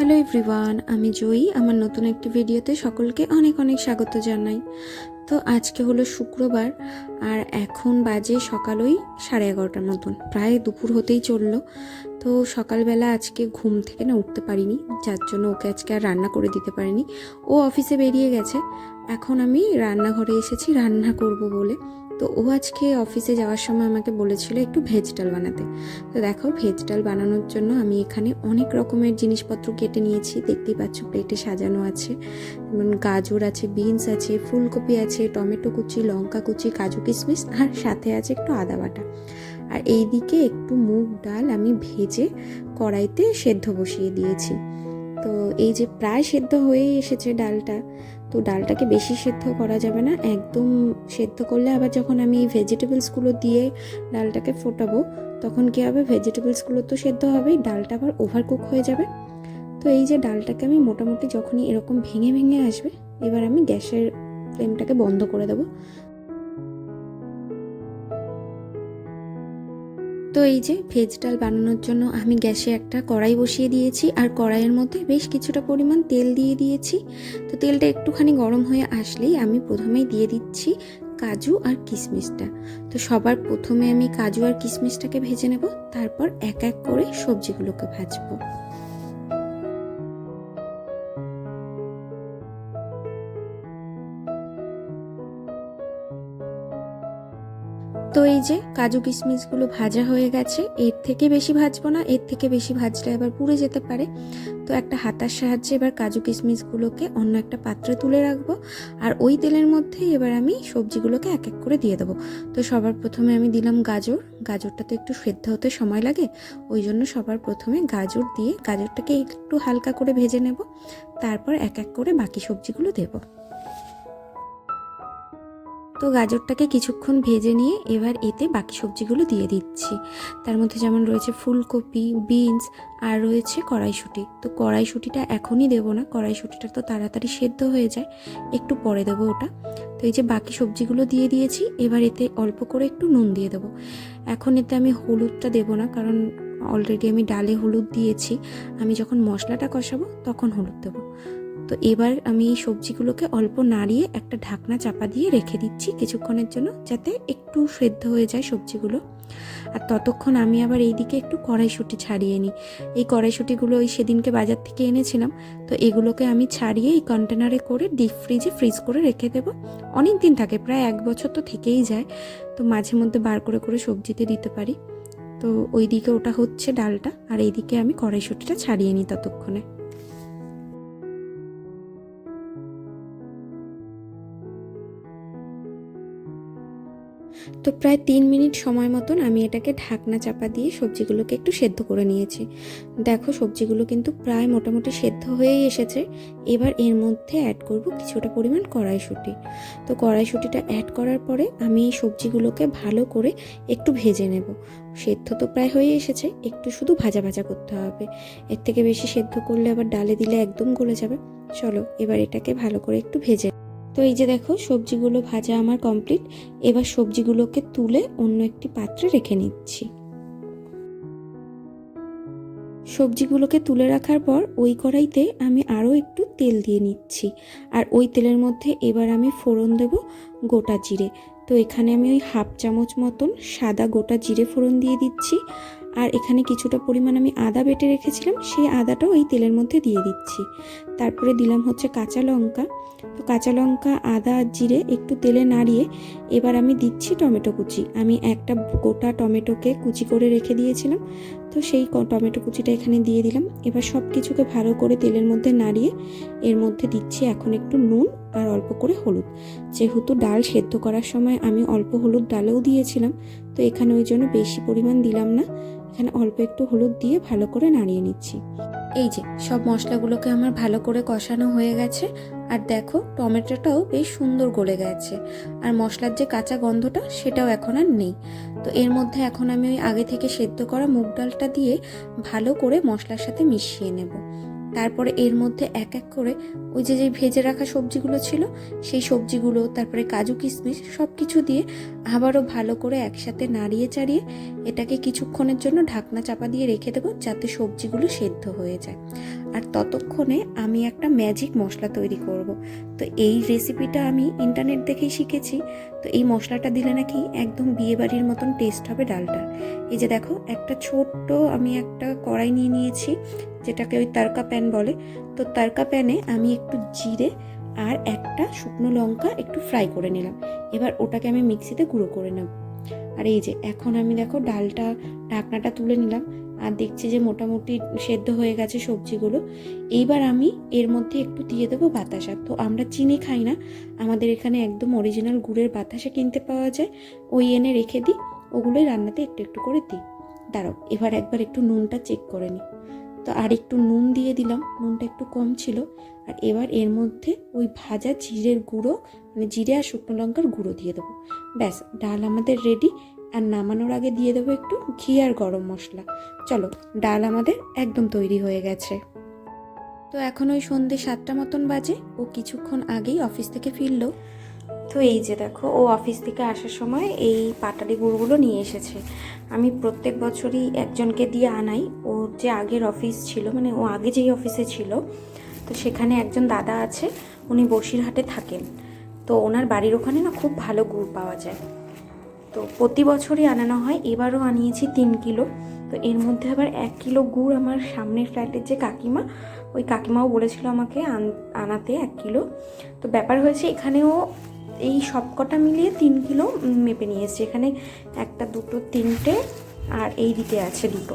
Hello everyone আমি জয়ী। আমার নতুন একটি ভিডিওতে সকলকে অনেক অনেক স্বাগত জানাই। তো আজকে হলো শুক্রবার, আর এখন বাজে সকালই সাড়ে এগারোটার মতন। প্রায় দুপুর হতেই চলল। তো সকালবেলা আজকে ঘুম থেকে না উঠতে পারিনি, যার জন্য ওকে আজকে আর রান্না করে দিতে পারিনি। ও অফিসে বেরিয়ে গেছে। এখন আমি রান্নাঘরে এসেছি, রান্না করব বলে। তো ও আজকে অফিসে যাওয়ার সময় আমাকে বলেছিল একটু ভেজ ডাল বানাতে। তো দেখো, ভেজ ডাল বানানোর জন্য আমি এখানে অনেক রকমের জিনিসপত্র কেটে নিয়েছি। দেখতেই পাচ্ছ, প্লেটে সাজানো আছে। যেমন গাজর আছে, বিনস আছে, ফুলকপি আছে, টমেটো কুচি, লঙ্কা কুচি, কাজু কিশমিশ, আর সাথে আছে একটু আদা বাটা। আর এই দিকে একটু মুগ ডাল আমি ভেজে কড়াইতে সেদ্ধ বসিয়ে দিয়েছি। তো এই যে প্রায় সেদ্ধ হয়েই এসেছে ডালটা, তো ডালটাকে বেশি সেদ্ধ করা যাবে না। একদম সেদ্ধ করলে আবার যখন আমি এই ভেজিটেবলসগুলো দিয়ে ডালটাকে ফোটাবো, তখন কী হবে? ভেজিটেবলসগুলো তো সেদ্ধ হবেই, ডালটা আবার ওভারকুক হয়ে যাবে। তো এই যে ডালটাকে আমি মোটামুটি যখনই এরকম ভেঙে ভেঙে আসবে, এবার আমি গ্যাসের ফ্লেমটাকে বন্ধ করে দেবো। তো এই যে ভেজ ডাল বানানোর জন্য আমি গ্যাসে একটা কড়াই বসিয়ে দিয়েছি আর কড়াইয়ের মধ্যে বেশ কিছুটা পরিমাণ তেল দিয়ে দিয়েছি। তো তেলটা একটুখানি গরম হয়ে আসলেই আমি প্রথমেই দিয়ে দিচ্ছি কাজু আর কিশমিশটা। তো সবার প্রথমে আমি কাজু আর কিশমিশটাকে ভেজে নেব, তারপর এক এক করে সবজিগুলোকে ভাজবো। তো এই যে কাজু কিশমিশগুলো ভাজা হয়ে গেছে, এর থেকে বেশি ভাজবো না, এর থেকে বেশি ভাজলে এবার পুড়ে যেতে পারে। তো একটা হাতার সাহায্যে এবার কাজু কিশমিশগুলোকে অন্য একটা পাত্রে তুলে রাখব, আর ওই তেলের মধ্যেই এবার আমি সবজিগুলোকে এক এক করে দিয়ে দেবো। তো সবার প্রথমে আমি দিলাম গাজর, গাজরটা তো একটু সেদ্ধ হতে সময় লাগে, ওই জন্য সবার প্রথমে গাজর দিয়ে গাজরটাকে একটু হালকা করে ভেজে নেব, তারপর এক এক করে বাকি সবজিগুলো দেবো। তো গাজরটাকে কিছুক্ষণ ভেজে নিয়ে এবার এতে বাকি সবজিগুলো দিয়ে দিচ্ছি। তার মধ্যে যেমন রয়েছে ফুলকপি, বিনস আর রয়েছে কড়াইশুঁটি। তো কড়াইশুঁটিটা এখনই দেবো না, কড়াইশুঁটিটা তো তাড়াতাড়ি সেদ্ধ হয়ে যায়, একটু পরে দেবো ওটা। তো এই যে বাকি সবজিগুলো দিয়ে দিয়েছি, এবার এতে অল্প করে একটু নুন দিয়ে দেবো। এখন এতে আমি হলুদটা দেবো না, কারণ অলরেডি আমি ডালে হলুদ দিয়েছি, আমি যখন মশলাটা কষাবো তখন হলুদ দেবো। তো এবার আমি এই সবজিগুলোকে অল্প নাড়িয়ে একটা ঢাকনা চাপা দিয়ে রেখে দিচ্ছি কিছুক্ষণের জন্য যাতে একটু সেদ্ধ হয়ে যায় সবজিগুলো। আর ততক্ষণ আমি আবার এইদিকে একটু কড়াইশুঁটি ছাড়িয়ে নিই। এই কড়াইশুঁটিগুলো ওই সেদিনকে বাজার থেকে এনেছিলাম। তো এগুলোকে আমি ছাড়িয়ে এই কন্টেনারে করে ডিপ ফ্রিজে ফ্রিজ করে রেখে দেবো। অনেক দিন থাকে, প্রায় এক বছর তো থেকেই যায়। তো মাঝে মধ্যে বার করে করে সবজিতে দিতে পারি। তো ওই দিকে ওটা হচ্ছে ডালটা। আর এইদিকে আমি কড়াইশুঁটিটা ছাড়িয়ে নিই ততক্ষণে। তো প্রায় তিন মিনিট সময় মতন আমি এটাকে ঢাকনা চাপা দিয়ে সবজিগুলোকে একটু সেদ্ধ করে নিয়েছি। দেখো, সবজিগুলো কিন্তু প্রায় মোটামুটি সেদ্ধ হয়েই এসেছে। এবার এর মধ্যে অ্যাড করব কিছুটা পরিমাণ কড়াইশুঁটি। তো কড়াইশুঁটিটা অ্যাড করার পরে আমি এই সবজিগুলোকে ভালো করে একটু ভেজে নেব। সেদ্ধ তো প্রায় হয়ে এসেছে, একটু শুধু ভাজা ভাজা করতে হবে। এর থেকে বেশি সেদ্ধ করলে আবার ডালে দিলে একদম গলে যাবে। চলো, এবার এটাকে ভালো করে একটু ভেজে তো এই যে দেখো, সবজিগুলো ভাজা আমার কমপ্লিট এবার সবজিগুলোকে তুলে অন্য একটি পাত্রে রেখে নিচ্ছি। সবজিগুলোকে তুলে রাখার পর ওই কড়াইতে আমি আরও একটু তেল দিয়ে নিচ্ছি। আর ওই তেলের মধ্যে এবার আমি ফোড়ন দেব গোটা জিরে। তো এখানে আমি ওই হাফ চামচ মতন সাদা গোটা জিরে ফোড়ন দিয়ে দিচ্ছি। আর এখানে কিছুটা পরিমাণ আমি আদা বেটে রেখেছিলাম, সেই আদাটাও এই তেলের মধ্যে দিয়ে দিচ্ছি। তারপরে দিলাম হচ্ছে কাঁচা লঙ্কা। তো কাঁচা লঙ্কা, আদা, জিরে একটু তেলে নাড়িয়ে এবার আমি দিচ্ছি টমেটো কুচি। আমি একটা গোটা টমেটোকে কুচি করে রেখে দিয়েছিলাম, তো সেই টমেটো কুচিটা এখানে দিয়ে দিলাম। এবার সব কিছুকে ভালো করে তেলের মধ্যে নাড়িয়ে এর মধ্যে দিচ্ছি এখন একটু নুন আর অল্প করে হলুদ। যেহেতু ডাল সেদ্ধ করার সময় আমি অল্প হলুদ ডালেও দিয়েছিলাম, তো এখানে ওই জন্য বেশি পরিমাণ দিলাম না। এখানে অল্প একটু হলুদ দিয়ে ভালো করে নাড়িয়ে নিচ্ছি। এই যে, সব মশলাগুলোকে আমার ভালো করে কষানো হয়ে গেছে। আর দেখো, টমেটোটাও বেশ সুন্দর গলে গেছে। আর মশলার যে কাঁচা গন্ধটা, সেটাও এখন আর নেই। তো এর মধ্যে এখন আমি ওই আগে থেকে সেদ্ধ করা মুগ ডালটা দিয়ে ভালো করে মশলার সাথে মিশিয়ে নেব। তারপরে এর মধ্যে এক এক করে ওই যে যে ভেজে রাখা সবজিগুলো ছিল, সেই সবজিগুলো, তারপরে কাজু কিশমিশ সব কিছু দিয়ে আবারও ভালো করে একসাথে নাড়িয়ে চাড়িয়ে এটাকে কিছুক্ষণের জন্য ঢাকনা চাপা দিয়ে রেখে দেবো যাতে সবজিগুলো সেদ্ধ হয়ে যায়। আর ততক্ষণে আমি একটা ম্যাজিক মশলা তৈরি করব। তো এই রেসিপিটা আমি ইন্টারনেট দেখেই শিখেছি। তো এই মশলাটা দিলে নাকি একদম বিয়েবাড়ির মতন টেস্ট হবে ডালটার এই যে দেখো, একটা ছোট্ট আমি একটা কড়াই নিয়ে নিয়েছি, যেটাকে ওই তারকা প্যান বলে। তো তারকা প্যানে আমি একটু জিরে আর একটা শুকনো লঙ্কা একটু ফ্রাই করে নিলাম। এবার ওটাকে আমি মিক্সিতে গুঁড়ো করে নেব। আর এই যে, এখন আমি দেখো ডালটা, ঢাকনাটা তুলে নিলাম। আর দেখছি যে মোটামুটি সেদ্ধ হয়ে গেছে সবজিগুলো। এইবার আমি এর মধ্যে একটু দিয়ে দেবো বাতাসা। তো আমরা চিনি খাই না, আমাদের এখানে একদম অরিজিনাল গুড়ের বাতাসা কিনতে পাওয়া যায়। ওই এনে রেখে দিই, ওগুলোই রান্নাতে একটু একটু করে দিই। দাঁড়াও, এবার একবার একটু নুনটা চেক করে নিই। তো আর একটু নুন দিয়ে দিলাম, নুনটা একটু কম ছিল। আর এবার এর মধ্যে ওই ভাজা জিরের গুঁড়ো মানে জিরে আর শুকনো লঙ্কার গুঁড়ো দিয়ে দেবো। ব্যাস, ডাল আমাদের রেডি আর নামানোর আগে দিয়ে দেবো একটু ঘি আর গরম মশলা। চলো, ডাল আমাদের একদম তৈরি হয়ে গেছে। তো এখন ওই সন্ধে সাতটা মতন বাজে, ও কিছুক্ষণ আগেই অফিস থেকে ফিরলো। তো এই যে দেখো, ও অফিস থেকে আসার সময় এই পাটালি গুড়গুলো নিয়ে এসেছে। আমি প্রত্যেক বছরই একজনকে দিয়ে আনাই। ওর যে আগের অফিস ছিল মানে ও আগে যেই অফিসে ছিল, তো সেখানে একজন দাদা আছে, উনি বসিরহাটে থাকেন। তো ওনার বাড়ির ওখানে না খুব ভালো গুড় পাওয়া যায়। তো প্রতি বছরই আনানো হয়। এবারও আনিয়েছি তিন কিলো। তো এর মধ্যে আবার এক কিলো গুড় আমার সামনের ফ্ল্যাটের যে কাকিমা, ওই কাকিমাও বলেছিল আমাকে আন- আনাতে এক কিলো। তো ব্যাপার হয়েছে এখানেও এই সব কটা মিলিয়ে তিন কিলো মেপে নিয়ে এসেছি। এখানে একটা দুটো তিনটে আর এই দিকে আছে দুটো।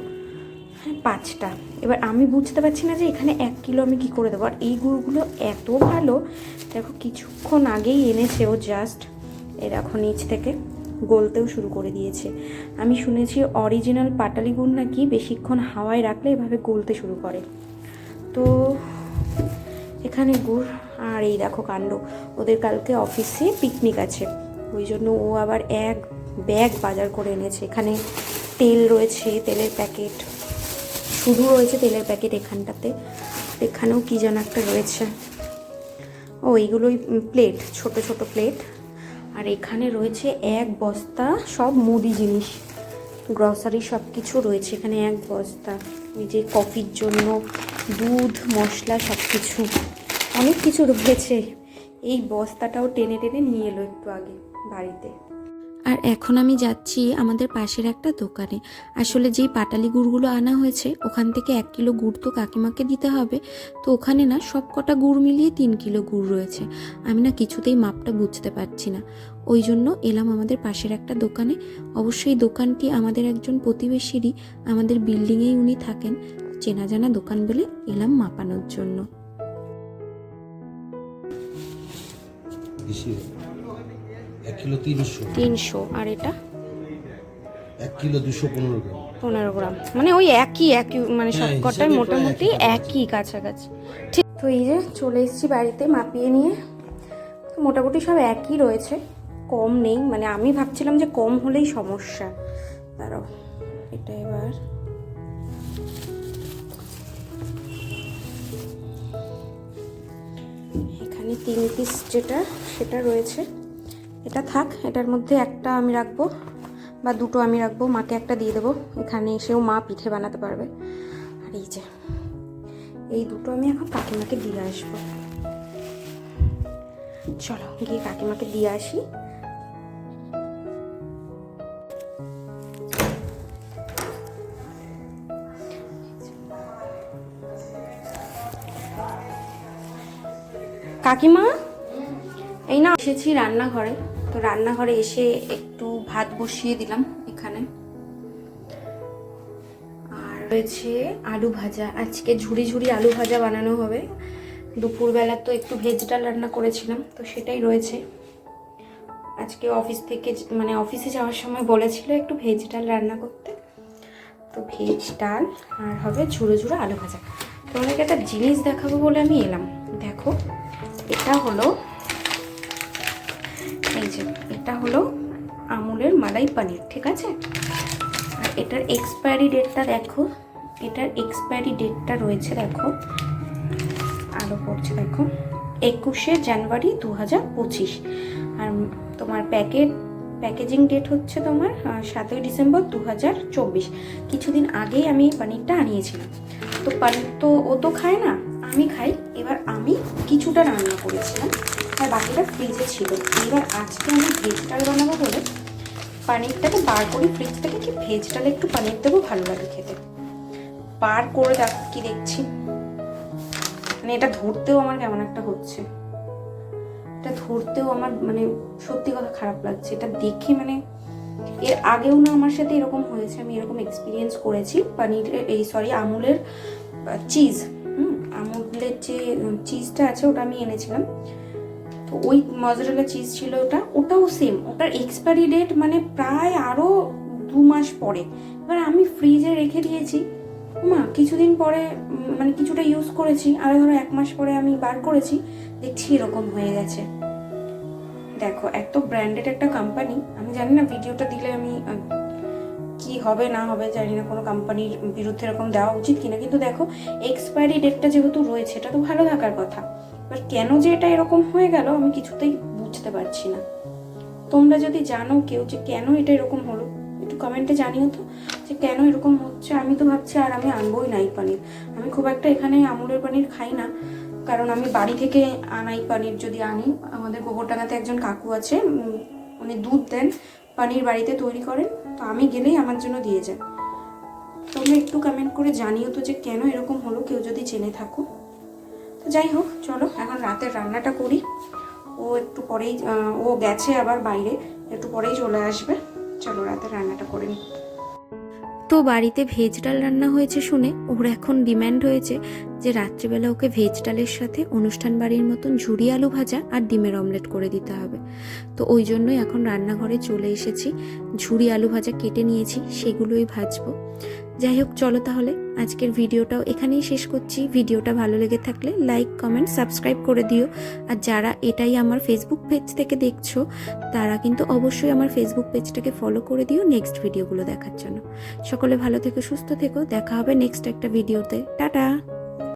হ্যাঁ পাঁচটা। এবার আমি বুঝতে পারছি না যে এখানে এক কিলো আমি কি করে দেবো। আর এই গুড়গুলো এত ভালো, দেখো কিছুক্ষণ আগেই এনেছে ও জাস্ট এই দেখো নিচ থেকে। গলতেও শুরু করে দিয়েছে। আমি শুনেছি অরিজিনাল পাটালি গুড় নাকি বেশিক্ষণ হাওয়ায় রাখলে এভাবে গলতে শুরু করে। তো এখানে গুড় আর এই দেখো কাণ্ড। ওদের কালকে অফিসে পিকনিক আছে। ওই জন্য ও আবার এক ব্যাগ বাজার করে এনেছে। এখানে তেল রয়েছে, তেলের প্যাকেট শুধু রয়েছে তেলের প্যাকেট এখানটাতে। এখানেও কী যেন একটা রয়েছে। ও, এইগুলোই প্লেট ছোট ছোট প্লেট আর এখানে রয়েছে এক বস্তা সব মুদি জিনিস। গ্রসারি সব কিছু রয়েছে এখানে এক বস্তা। ওই যে কফির জন্য দুধ, মশলা সব কিছু অনেক কিছু রয়েছে। এই বস্তাটাও টেনে টেনে নিয়ে এলো একটু আগে বাড়িতে। আর এখন আমি যাচ্ছি আমাদের পাশের একটা দোকানে। আসলে যেই পাটালি গুড়গুলো আনা হয়েছে, ওখান থেকে এক কিলো গুড় তো কাকিমাকে দিতে হবে। তো ওখানে না সব কটা গুড় মিলিয়ে তিন কিলো গুড় রয়েছে। আমি না কিছুতেই মাপটা বুঝতে পারছি না। ওই জন্য এলাম আমাদের পাশের একটা দোকানে। অবশ্যই দোকানটি আমাদের একজন প্রতিবেশীরই, আমাদের বিল্ডিংয়েই উনি থাকেন। চেনা জানা দোকান বলে এলাম মাপানোর জন্য। এক কিলো তিনশো। তিনশো আর এটা? এক কিলো দুশো পনেরো গ্রাম। পনেরো গ্রাম। মানে ওই একই একই মানে হ্যাঁ, প্রায় মোটামুটি একই একই কাছাকাছি। ঠিক তো এই যে চলে এসেছি বাড়িতে মাপিয়ে নিয়ে। মোটামুটি সব একই রয়েছে কম নেই। মানে আমি ভাবছিলাম যে কম হলেই সমস্যা। দাঁড়াও এটা এবার। এখানে তিন পিস যেটা সেটা রয়েছে। এটা থাক, এটার মধ্যে একটা আমি রাখব বা দুটো আমি রাখব, মাকে একটা দিয়ে দেবো। এখানে এসেও মা পিঠে বানাতে পারবে। আর এই যে, এই দুটো আমি এখন কাকিমাকে দিয়ে আসব। চলো, গিয়ে কাকিমাকে দিয়ে আসি। কাকিমা? এই না এসেছি রান্নাঘরে। তো রান্নাঘরে এসে একটু ভাত বসিয়ে দিলাম এখানে। আর রয়েছে আলু ভাজা। আজকে ঝুড়ি ঝুড়ি আলু ভাজা বানানো হবে। দুপুরবেলা তো একটু ভেজ ডাল রান্না করেছিলাম, তো সেটাই রয়েছে। আজকে অফিস থেকে মানে অফিসে যাওয়ার সময় বলেছিল একটু ভেজ ডাল রান্না করতে। তো ভেজ ডাল আর হবে ঝুড়ো ঝুড়ো আলু ভাজা। তোমাদেরকে একটা জিনিস দেখাবো বলে আমি এলাম। দেখো, এটা হলো এই যে এটা হলো আমুলের মালাই পানির, ঠিক আছে? আর এটার এক্সপায়ারি ডেটটা দেখো। এটার এক্সপায়ারি ডেটটা রয়েছে দেখো। আলো পড়ছে দেখো। একুশে জানুয়ারি দু হাজার পঁচিশ। আর তোমার প্যাকেট প্যাকেজিং ডেট হচ্ছে তোমার সাতই ডিসেম্বর দু হাজার চব্বিশ। কিছুদিন আগেই আমি পানিরটা আনিয়েছিলাম। তো পানির তো ও তো খায় না? আমি খাই, এবার আমি কিছুটা রান্না করেছিলাম, আর বাকিটা ফ্রিজে ছিল। এবার আজকে আমি ভেজ ডাল বানাবো বলে পানিরটাকে বার করি ফ্রিজ থেকে কি ভেজ ডালে একটু পানির দেবো, ভালো লাগে খেতে। বার করে দেখো, কি দেখছি। মানে এটা ধরতেও আমার কেমন একটা হচ্ছে। এটা ধরতেও আমার মানে সত্যি কথা খারাপ লাগছে। এটা দেখে মানে এর আগেও না আমার সাথে এরকম হয়েছে। আমি এরকম এক্সপিরিয়েন্স করেছি। পানির এই সরি আমুলের চিজ হুম যে চিজটা আছে ওটা আমি এনেছিলাম। তো ওই মজারেলা চিজ ছিল ওটা, ওটাও সেম ওটার এক্সপায়ারি ডেট মানে প্রায় আরও দু মাস পরে। এবার আমি ফ্রিজে রেখে দিয়েছি। মা, কিছুদিন পরে মানে কিছুটা ইউজ করেছি। আর ধরো এক মাস পরে আমি বার করেছি। দেখছি এরকম হয়ে গেছে। দেখো, এত ব্র্যান্ডেড একটা কোম্পানি আমি জানি না ভিডিওটা দিলে আমি কি হবে, না হবে জানি না, কোনো কোম্পানির বিরুদ্ধে এরকম দেওয়া উচিত কিনা। কিন্তু দেখো এক্সপায়ারি ডেটটা যেহেতু রয়েছে, এটা তো ভালো থাকার কথা। এবার কেন যে এটা এরকম হয়ে গেল, আমি কিছুতেই বুঝতে পারছি না। তোমরা যদি জানো কেউ যে কেন এটা এরকম হলো, একটু কমেন্টে জানিও তো, যে কেন এরকম হচ্ছে, আমি তো ভাবছি আর আমি আনবোই নাই পানির। আমি খুব একটা এখানে আমুলের পানির খাই না, কারণ আমি বাড়ি থেকে আনাই পানির যদি আনি। আমাদের গোবরডাঙ্গাতে একজন কাকু আছে উনি দুধ দেন, পানির বাড়িতে তৈরি করেন। তো আমি গেলেই আমার জন্য দিয়ে যান। তোমরা একটু কমেন্ট করে জানিও তো যে কেন এরকম হলো, কেউ যদি জেনে থাকো। তো যাই হোক, চলো, এখন রাতের রান্নাটা করি। ও একটু পরেই ও গেছে আবার বাইরে, একটু পরেই চলে আসবে। চলো, রাতের রান্নাটা করে নিই। তো বাড়িতে ভেজ ডাল রান্না হয়েছে শুনে ওর এখন ডিম্যান্ড হয়েছে যে রাত্রিবেলা ওকে ভেজ ডালের সাথে অনুষ্ঠান বাড়ির মতন ঝুড়ি আলু ভাজা আর ডিমের অমলেট করে দিতে হবে। তো ওই জন্যই এখন রান্নাঘরে চলে এসেছি। ঝুড়ি আলু ভাজা কেটে নিয়েছি, সেগুলোই ভাজবো। যাই হোক, চলো তাহলে আজকের ভিডিওটাও এখানেই শেষ করছি। ভিডিওটা ভালো লেগে থাকলে লাইক, কমেন্ট, সাবস্ক্রাইব করে দিও। আর যারা এটাই আমার ফেসবুক পেজ থেকে দেখছ, তারা কিন্তু অবশ্যই আমার ফেসবুক পেজটাকে ফলো করে দিও নেক্সট ভিডিওগুলো দেখার জন্য। সকলে ভালো থেকো, সুস্থ থেকো। দেখা হবে নেক্সট একটা ভিডিওতে। টাটা!